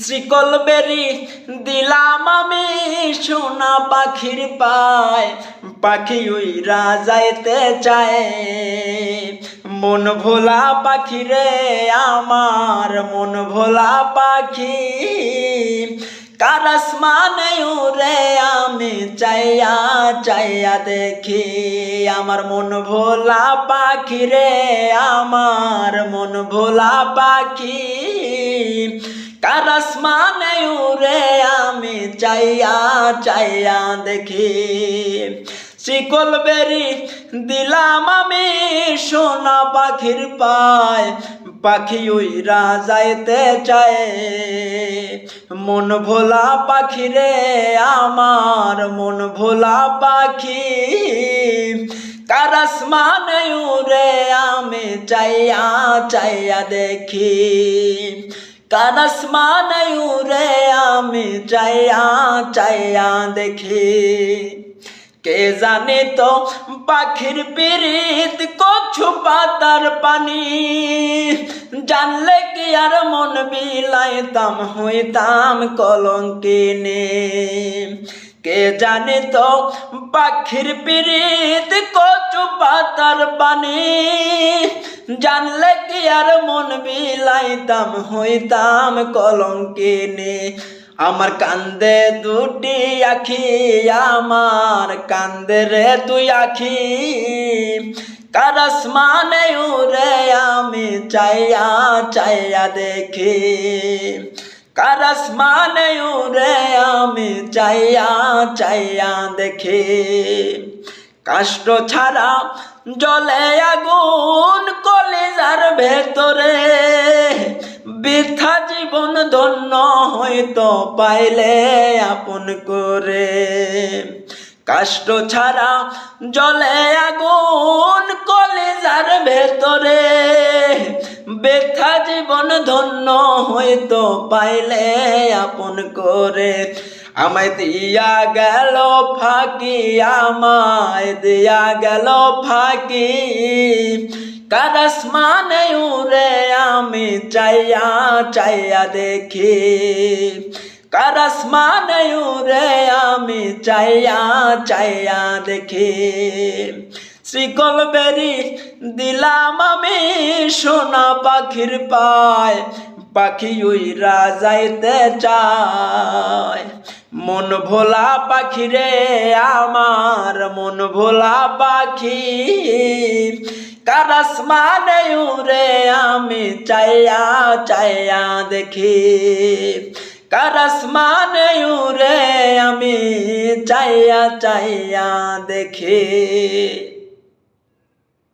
শ্রীকল বেরি দিলাম আমি সোনা পাখির পায়, পাখি উইরা যাইতে চায়। মন ভোলা পাখি রে, আমার মন ভোলা পাখি। কারাস মানে উরে আমি চাইয়া চাইয়া দেখি। আমার মন ভোলা পাখি রে, আমার মন ভোলা পাখি। কারাস মানে উরে আমি চাইয়া চাইয়া দেখি। শিকল বেরি দিলাম আমি সোনা পাখির পায়, পাখি উইরা যাইতে চায়। মন ভোলা পাখি রে, আমার মন ভোলা পাখি। কারাস মানে আমি চাইয়া চাইয়া দেখি। কারাস মানে উরে আমি চাইয়া চাইয়া দেখি। কে জানে তো পাখির পিরিত কছু পাতার পানি। জানলে কি আর মন বিলাইতাম, হইতাম কলঙ্কিনে। কে জানে তো পাখির পিরিত কচু পাতার পানি জানলে কি আর মন বিলাইতাম, হইতাম কলঙ্কিনে। আমার কান্দে দুটি আখি, আমার কান্দে রে তুই আখি। কারাস মানে উরে আমি চাইয়া চাইয়া দেখি। কারাস মানে উরে আমি চাইয়া চাইয়া দেখি। কাষ্ট ছাড়া জলে আগুন কলিজার ভেতরে। বৃথা জীবন ধন্য হয়তো পাইলে আপন করে। কাষ্ট ছাড়া জলে আগুন কলিজার ভেতরে। বেথা জীবন ধন্য হয়তো পাইলে আপন করে। আমায় দিয়া গেল ফাঁকি, আমায় দিয়া গেল ফাঁকি। কারাস মানে উরে আমি চাইয়া চাইয়া দেখি। কারাস মানে উরে আমি চাইয়া চাইয়া দেখি। শ্রীকল বেরি দিলাম আমি সোনা পাখির পায়, পাখি উইরা যাইতে চায়। মন ভোলা পাখি রে আমার, মন ভোলা পাখি। কারাস মানে উরে আমি চাইয়া চাইয়া দেখি। কারাস মানে উরে আমি চাইয়া চাইয়া দেখি।